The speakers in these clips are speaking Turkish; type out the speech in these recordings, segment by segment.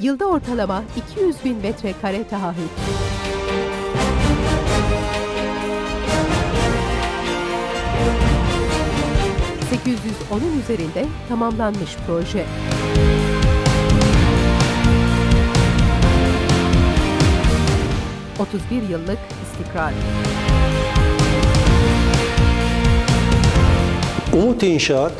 Yılda ortalama 200 bin metrekare taahhüt. ...810'un üzerinde tamamlanmış proje. ...31 yıllık istikrar. Umut İnşaat,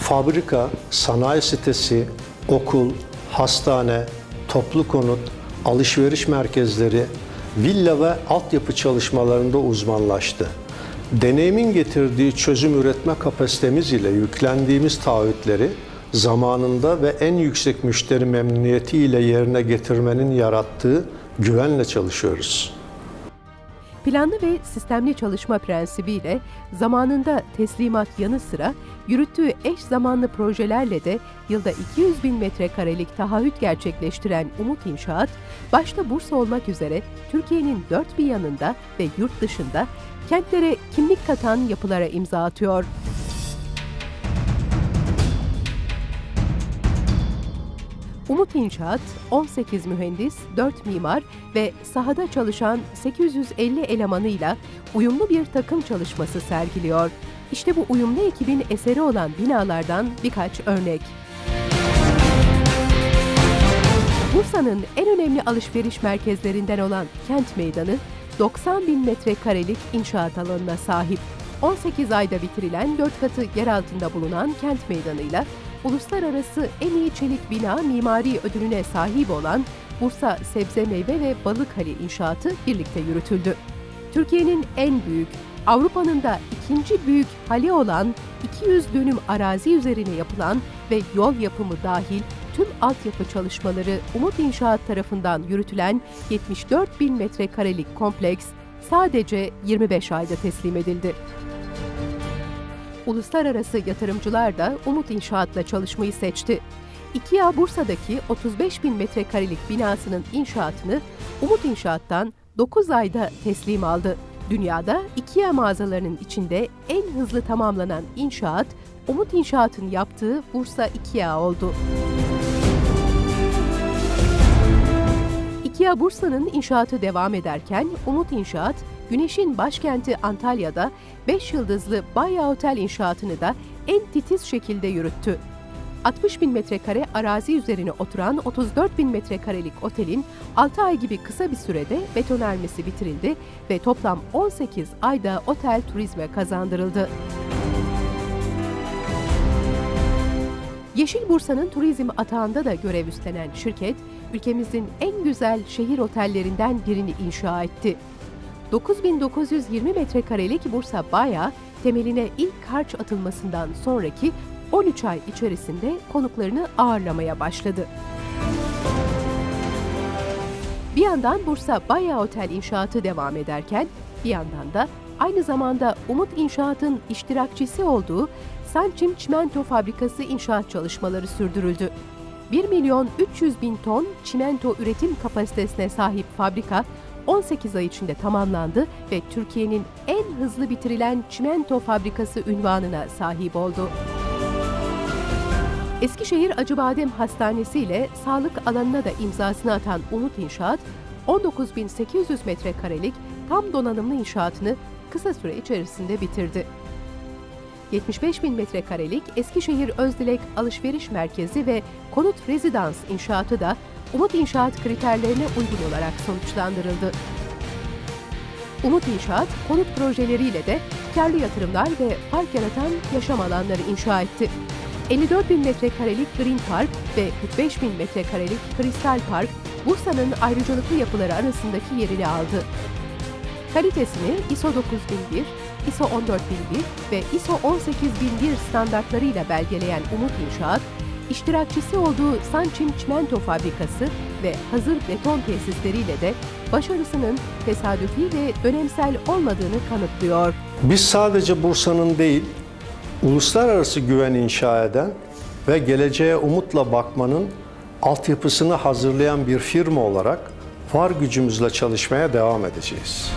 fabrika, sanayi sitesi, okul, hastane, toplu konut, alışveriş merkezleri, villa ve altyapı çalışmalarında uzmanlaştı. Deneyimin getirdiği çözüm üretme kapasitemiz ile yüklendiğimiz taahhütleri zamanında ve en yüksek müşteri memnuniyeti ile yerine getirmenin yarattığı güvenle çalışıyoruz. Planlı ve sistemli çalışma prensibiyle zamanında teslimat yanı sıra yürüttüğü eş zamanlı projelerle de yılda 200 bin metrekarelik taahhüt gerçekleştiren Umut İnşaat, başta Bursa olmak üzere Türkiye'nin dört bir yanında ve yurt dışında kentlere kimlik katan yapılara imza atıyor. Umut İnşaat, 18 mühendis, 4 mimar ve sahada çalışan 850 elemanıyla uyumlu bir takım çalışması sergiliyor. İşte bu uyumlu ekibin eseri olan binalardan birkaç örnek. Bursa'nın en önemli alışveriş merkezlerinden olan Kent Meydanı, 90 bin metrekarelik inşaat alanına sahip. 18 ayda bitirilen 4 katı yer altında bulunan Kent Meydanı'yla uluslararası en iyi çelik bina mimari ödülüne sahip olan Bursa Sebze Meyve ve Balık Hali inşaatı birlikte yürütüldü. Türkiye'nin en büyük, Avrupa'nın da ikinci büyük hali olan 200 dönüm arazi üzerine yapılan ve yol yapımı dahil tüm altyapı çalışmaları Umut İnşaat tarafından yürütülen 74 bin metrekarelik kompleks sadece 25 ayda teslim edildi. Uluslararası yatırımcılar da Umut İnşaat'la çalışmayı seçti. IKEA Bursa'daki 35 bin metrekarelik binasının inşaatını Umut İnşaat'tan 9 ayda teslim aldı. Dünyada IKEA mağazalarının içinde en hızlı tamamlanan inşaat Umut İnşaat'ın yaptığı Bursa IKEA oldu. IKEA Bursa'nın inşaatı devam ederken Umut İnşaat, Güneş'in başkenti Antalya'da 5 yıldızlı Baya Otel inşaatını da en titiz şekilde yürüttü. 60 bin metrekare arazi üzerine oturan 34 bin metrekarelik otelin 6 ay gibi kısa bir sürede betonarmesi bitirildi ve toplam 18 ayda otel turizme kazandırıldı. Yeşil Bursa'nın turizm atağında da görev üstlenen şirket, ülkemizin en güzel şehir otellerinden birini inşa etti. 9920 metrekarelik Bursa Baya, temeline ilk harç atılmasından sonraki 13 ay içerisinde konuklarını ağırlamaya başladı. Bir yandan Bursa Baya Otel inşaatı devam ederken, bir yandan da aynı zamanda Umut İnşaat'ın iştirakçisi olduğu Sançim Çimento Fabrikası inşaat çalışmaları sürdürüldü. 1 milyon 300 bin ton çimento üretim kapasitesine sahip fabrika 18 ay içinde tamamlandı ve Türkiye'nin en hızlı bitirilen çimento fabrikası ünvanına sahip oldu. Eskişehir Acıbadem Hastanesi ile sağlık alanına da imzasını atan Umut İnşaat, 19.800 metrekarelik tam donanımlı inşaatını kısa süre içerisinde bitirdi. 75 bin metrekarelik Eskişehir Özdilek Alışveriş Merkezi ve Konut Rezidans inşaatı da Umut İnşaat kriterlerine uygun olarak sonuçlandırıldı. Umut İnşaat, konut projeleriyle de karlı yatırımlar ve park yaratan yaşam alanları inşa etti. 54 bin metrekarelik Green Park ve 45 bin metrekarelik Kristal Park, Bursa'nın ayrıcalıklı yapıları arasındaki yerini aldı. Kalitesini ISO 9001, ISO 14001 ve ISO 18001 standartlarıyla belgeleyen Umut İnşaat, iştirakçısı olduğu Sançim Çimento Fabrikası ve hazır beton tesisleriyle de başarısının tesadüfi ve dönemsel olmadığını kanıtlıyor. Biz sadece Bursa'nın değil, uluslararası güven inşa eden ve geleceğe umutla bakmanın altyapısını hazırlayan bir firma olarak var gücümüzle çalışmaya devam edeceğiz.